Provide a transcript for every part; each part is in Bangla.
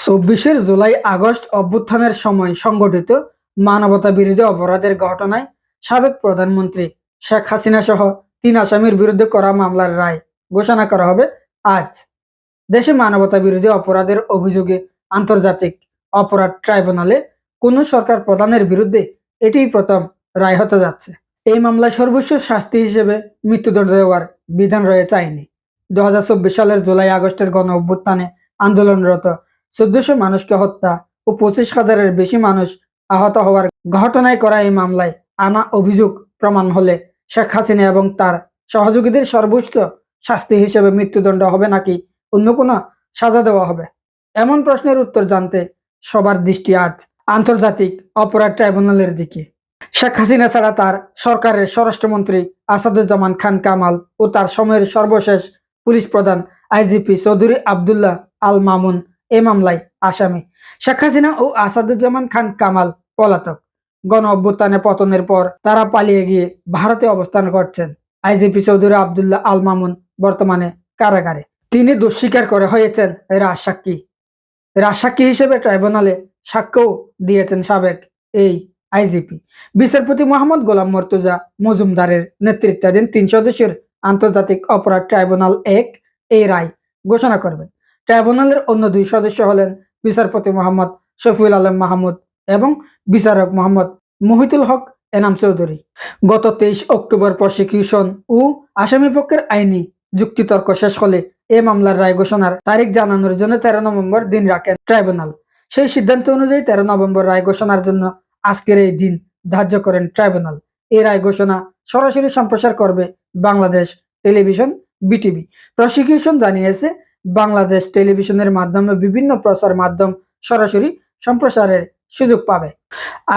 চব্বিশের জুলাই আগস্ট অভ্যুত্থানের সময় সংগঠিত মানবতা বিরোধী অপরাধের ঘটনায় সাবেক প্রধানমন্ত্রী শেখ হাসিনা সহ তিন আসামির বিরুদ্ধে করা মামলার রায় ঘোষণা করা হবে আজ। দেশে মানবতা বিরোধী অপরাধের অভিযোগে আন্তর্জাতিক অপরাধ ট্রাইব্যুনালে কোন সরকার প্রধানের বিরুদ্ধে এটিই প্রথম রায় হতে যাচ্ছে। এই মামলায় সর্বোচ্চ শাস্তি হিসেবে মৃত্যুদণ্ড দেওয়ার বিধান রয়েছে আইনে। দু সালের জুলাই আগস্টের গণ অভ্যুত্থানে আন্দোলনরত চোদ্দশো মানুষকে হত্যা ও পঁচিশ হাজারের বেশি মানুষ আহত হওয়ার ঘটনায় করা এই মামলায় আনা অভিযোগ প্রমাণ হলে শেখ হাসিনা এবং তার সহযোগীদের সর্বোচ্চ শাস্তি হিসেবে মৃত্যুদণ্ড হবে নাকি অন্য কোনো সাজা দেওয়া হবে? এমন প্রশ্নের উত্তর জানতে সবার দৃষ্টি আজ আন্তর্জাতিক অপরাধ ট্রাইব্যুনালের দিকে। শেখ হাসিনা ছাড়া তার সরকারের স্বরাষ্ট্রমন্ত্রী আসাদুজ্জামান খান কামাল ও তার সময়ের সর্বশেষ পুলিশ প্রধান আইজিপি চৌধুরী আবদুল্লাহ আল মামুন এ মামলায় আসামি। শেখ হাসিনা ও আসাদুজ্জামান খান কামাল, পলাতক। গণ অভ্যুত্থানে পতনের পর তারা পালিয়ে গিয়ে ভারতে অবস্থান করছেন। আইজিপি চৌধুরী আবদুল্লাহ আল মামুন বর্তমানে কারাগারে। তিনি দোষ স্বীকার করে হয়েছেন রাজসাক্ষী। রাজসাক্ষী হিসেবে ট্রাইব্যুনালে সাক্ষ্যও দিয়েছেন সাবেক এই আইজিপি। বিচারপতি মোহাম্মদ গোলাম মর্তুজা মজুমদারের নেতৃত্বাধীন তিন সদস্যের আন্তর্জাতিক অপরাধ ট্রাইব্যুনাল এক এই রায় ঘোষণা করবেন। ট্রাইব্যুনালের অন্য দুই সদস্য হলেন বিচারপতি মোহাম্মদ শফিউল আলম মাহমুদ এবং বিচারক মোহাম্মদ মহিতুল হক এনাম চৌধুরী। গত তেইশ অক্টোবর প্রসিকিউশন ও আসামি পক্ষের আইনি যুক্তিতর্ক শেষ হলে এ মামলার রায় ঘোষণার তারিখ জানানোর জন্য তেরো নভেম্বর দিন রাখেন ট্রাইব্যুনাল। সেই সিদ্ধান্ত অনুযায়ী তেরো নভেম্বর রায় ঘোষণার জন্য আজকের এই দিন ধার্য করেন ট্রাইব্যুনাল। এই রায় ঘোষণা সরাসরি সম্প্রচার করবে বাংলাদেশ টেলিভিশন বিটিভি। প্রসিকিউশন জানিয়েছে বাংলাদেশ টেলিভিশনের মাধ্যমে বিভিন্ন প্রচার মাধ্যম সরাসরি সম্প্রসারের সুযোগ পাবে।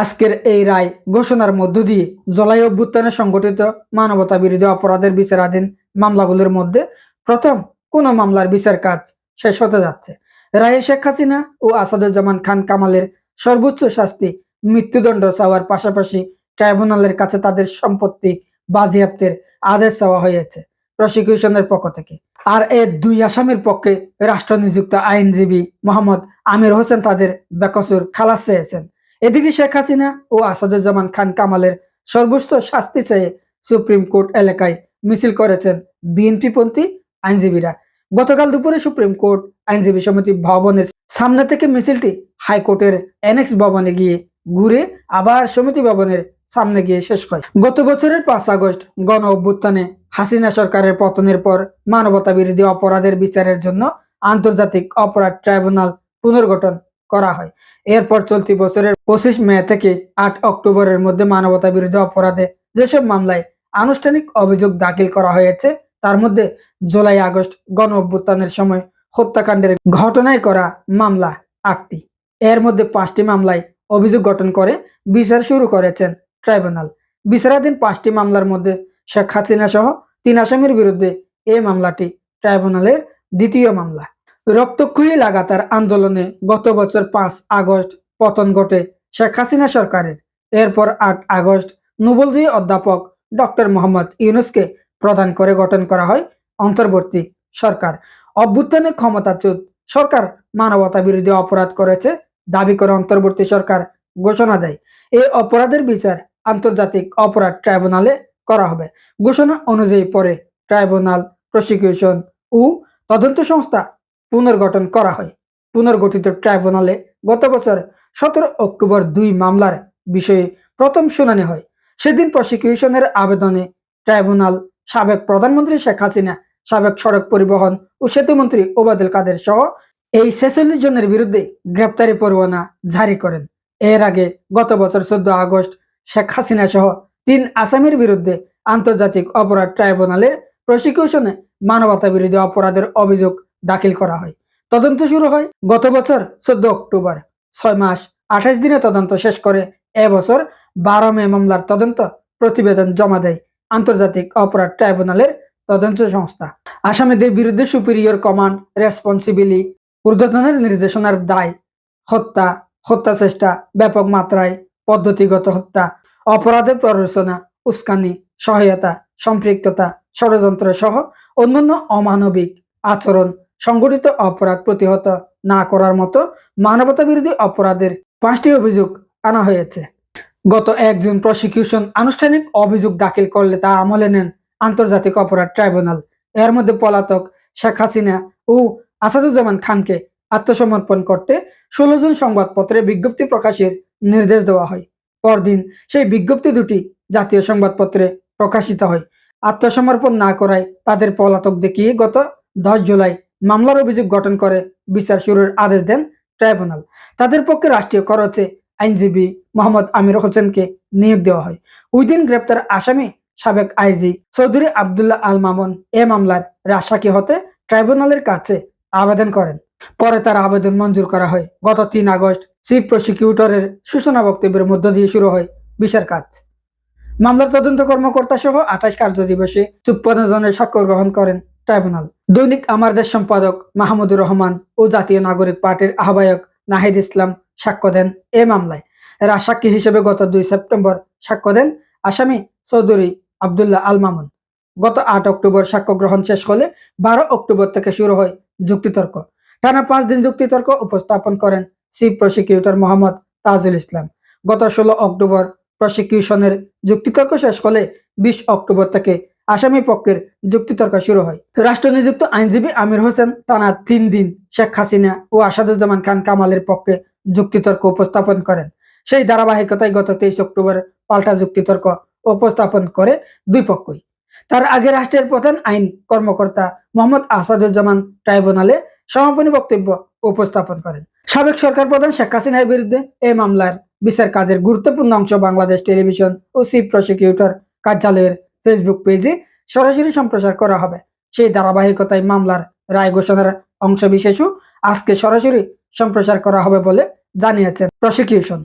আজকের এই রায় ঘোষণার মধ্য দিয়ে জলাই অভ্যুত্থানে সংগঠিত মানবতা বিরোধী অপরাধের বিচারাধীন মামলাগুলোর মধ্যে প্রথম কোন মামলার বিচার কাজ শেষ হতে যাচ্ছে। রায়ে শেখ হাসিনা ও আসাদুজ্জামান খান কামালের সর্বোচ্চ শাস্তি মৃত্যুদণ্ড চাওয়ার পাশাপাশি ট্রাইব্যুনালের কাছে তাদের সম্পত্তি বাজেয়াপ্তের আদেশ চাওয়া হয়েছে প্রসিকিউশনের পক্ষ থেকে। আর এর দুই আসামির পক্ষে রাষ্ট্র নিযুক্ত আইনজীবী মোহাম্মদ আমির হোসেন তাদের বেকসুর খালাস চেয়েছেন। এদিকে শেখ হাসিনা ও আসাদুজ্জামান খান কামালের সর্বোচ্চ শাস্তি চেয়ে সুপ্রিম কোর্ট এলাকায় মিছিল করেছেন বিএনপিপন্থী আইনজীবীরা। গতকাল দুপুরে সুপ্রিম কোর্ট আইনজীবী সমিতি ভবনের সামনে থেকে মিছিলটি হাইকোর্টের এনএক্স ভবনে গিয়ে ঘুরে আবার সমিতি ভবনের সামনে গিয়ে শেষ হয়। গত বছরের পাঁচ আগস্ট গণ অভ্যুত্থানে হাসিনা সরকারের পতনের পর মানবতা বিরোধী অপরাধের বিচারের জন্য আন্তর্জাতিক অপরাধ ট্রাইব্যুনাল পুনর্গঠন করা হয়। এরপর চলতি বছরের পঁচিশ মে থেকে আট অক্টোবরের মধ্যে মানবতা বিরোধী অপরাধে যেসব মামলায় আনুষ্ঠানিক অভিযোগ দাখিল করা হয়েছে, তার মধ্যে জুলাই আগস্ট গণ অভ্যুত্থানের সময় হত্যাকাণ্ডের ঘটনায় করা মামলা আটটি। এর মধ্যে পাঁচটি মামলায় অভিযোগ গঠন করে বিচার শুরু করেছেন ট্রাইব্যুনাল। বিচারাধীন পাঁচটি মামলার মধ্যে শেখ হাসিনা সহ তিন আসামির বিরুদ্ধে এই মামলাটি ট্রাইব্যুনালের দ্বিতীয় মামলা। রক্তক্ষয়ী লাগাতার আন্দোলনে গত বছর পাঁচ আগস্ট পতন ঘটে শেখ হাসিনা সরকারের। এরপর আট আগস্ট নোবেলজয়ী অধ্যাপক ডক্টর মোহাম্মদ ইউনুসকে প্রদান করে গঠন করা হয় অন্তর্বর্তী সরকার। অভ্যুত্থানে ক্ষমতাচ্যুত সরকার মানবতা বিরোধী অপরাধ করেছে দাবি করে অন্তর্বর্তী সরকার ঘোষণা দেয়। এই অপরাধের বিচার আন্তর্জাতিক অপরাধ ট্রাইব্যুনালে করা হবে। ঘোষণা অনুযায়ী পরে ট্রাইব্যুনাল প্রসিকিউশন ও তদন্ত সংস্থা পুনর্গঠন করা হয়। পুনর্গঠিত ট্রাইব্যুনালে গত বছর সতেরো অক্টোবর দুই মামলার বিষয়ে প্রথম শুনানি হয়। সেদিন প্রসিকিউশনের আবেদনে ট্রাইব্যুনাল সাবেক প্রধানমন্ত্রী শেখ হাসিনা, সাবেক সড়ক পরিবহন ও সেতুমন্ত্রী ওবায়দুল কাদের সহ এই ছেচল্লিশ জনের বিরুদ্ধে গ্রেপ্তারি পরোয়ানা জারি করেন। এর আগে গত বছর চোদ্দ আগস্ট শেখ হাসিনা সহ তিন আসামির বিরুদ্ধে আন্তর্জাতিক অপরাধ ট্রাইব্যুনালের প্রসিকিউশনে মানবতা বিরোধী অপরাধের অভিযোগ দাখিল করা হয়। তদন্ত শুরু হয় গত বছর চোদ্দ অক্টোবর। ছয় মাস আঠাশ দিনে তদন্ত শেষ করে এবছর বারো মে মামলার তদন্ত প্রতিবেদন জমা দেয় আন্তর্জাতিক অপরাধ ট্রাইব্যুনালের তদন্ত সংস্থা। আসামিদের বিরুদ্ধে সুপিরিয়র কমান্ড রেসপন্সিবিলি ঊর্ধ্বতনের নির্দেশনার দায়, হত্যা হত্যা চেষ্টা ব্যাপক মাত্রায় পদ্ধতিগত হত্যা, অপরাধের প্ররোচনা, উস্কানি, সহায়তা, সম্পৃক্ততা ষড়যন্ত্র সহ অন্যান্য অমানবিক আচরণ সংগঠিত অপরাধ প্রতিহত না করার মতো মানবতা বিরোধী অপরাধের পাঁচটি অভিযোগ আনা হয়েছে। গত এক জুন প্রসিকিউশন আনুষ্ঠানিক অভিযোগ দাখিল করলে তা আমলে নেন আন্তর্জাতিক অপরাধ ট্রাইব্যুনাল। এর মধ্যে পলাতক শেখ হাসিনা ও আসাদুজ্জামান খানকে আত্মসমর্পণ করতে ষোলো জন সংবাদপত্রে বিজ্ঞপ্তি প্রকাশের নির্দেশ দেওয়া হয়। পরদিন সেই বিজ্ঞপ্তি দুটি জাতীয় সংবাদপত্রে প্রকাশিত হয়। আত্মসমর্পণ না করায় তাদের পলাতক দেখিয়ে গত দশ জুলাই মামলার অভিযোগ গঠন করে বিচার শুরুর আদেশ দেন ট্রাইব্যুনাল। তাদের পক্ষে রাষ্ট্রীয় খরচে আইনজীবী মোহাম্মদ আমির হোসেনকে নিয়োগ দেওয়া হয়। ওই দিন গ্রেপ্তার আসামি সাবেক আইজি চৌধুরী আবদুল্লাহ আল মামুন এ মামলার রাজসাক্ষী হতে ট্রাইব্যুনালের কাছে আবেদন করেন। পরে তার আবেদন মঞ্জুর করা হয়। গত তিন আগস্ট চিফ প্রসিকিউটরের সূচনা বক্তব্যের মধ্য দিয়ে শুরু হয় বিচার কাজ। মামলার তদন্ত কর্মকর্তা সহ আঠাশ কার্য দিবসে চুপ্পান্ন জনের সাক্ষ্য গ্রহণ করেন ট্রাইব্যুনাল। দৈনিক আমার দেশ সম্পাদক মাহমুদুর রহমান ও জাতীয় নাগরিক পার্টির আহ্বায়ক নাহিদ ইসলাম সাক্ষ্য দেন এ মামলায়। রাজসাক্ষী হিসেবে গত দুই সেপ্টেম্বর সাক্ষ্য দেন আসামি চৌধুরী আবদুল্লাহ আল মামুন। গত আট অক্টোবর সাক্ষ্য গ্রহণ শেষ হলে বারো অক্টোবর থেকে শুরু হয় যুক্তিতর্ক। টানা পাঁচ দিন যুক্তিতর্ক উপস্থাপন করেন চিফ প্রসিকিউটর মোহাম্মদ তাজুল ইসলাম। গত ষোলো অক্টোবর প্রসিকিউশনের যুক্তিতর্ক শেষ হলে বিশ অক্টোবর থেকে আসামি পক্ষের যুক্তিতর্ক শুরু হয়। রাষ্ট্রনিযুক্ত আইনজীবী আমির হোসেন টানা তিন দিন শেখ হাসিনা ও আসাদুজ্জামান খান কামালের পক্ষে যুক্তিতর্ক উপস্থাপন করেন। সেই ধারাবাহিকতায় গত তেইশ অক্টোবর পাল্টা যুক্তিতর্ক উপস্থাপন করে দুই পক্ষই। তার আগে রাষ্ট্রের প্রধান আইন কর্মকর্তা মোহাম্মদ আসাদুজ্জামান ট্রাইব্যুনালে সমাপনী বক্তব্য উপস্থাপন করেন। সাবেক সরকার প্রধান শেখ হাসিনার বিরুদ্ধে এই মামলার বিচার কাজের গুরুত্বপূর্ণ অংশ বাংলাদেশ টেলিভিশন ও চিফ প্রসিকিউটর কার্যালয়ের ফেসবুক পেজে সরাসরি সম্প্রচার করা হবে। সেই ধারাবাহিকতায় মামলার রায় ঘোষণার অংশ বিশেষও আজকে সরাসরি সম্প্রচার করা হবে বলে জানিয়েছেন প্রসিকিউশন।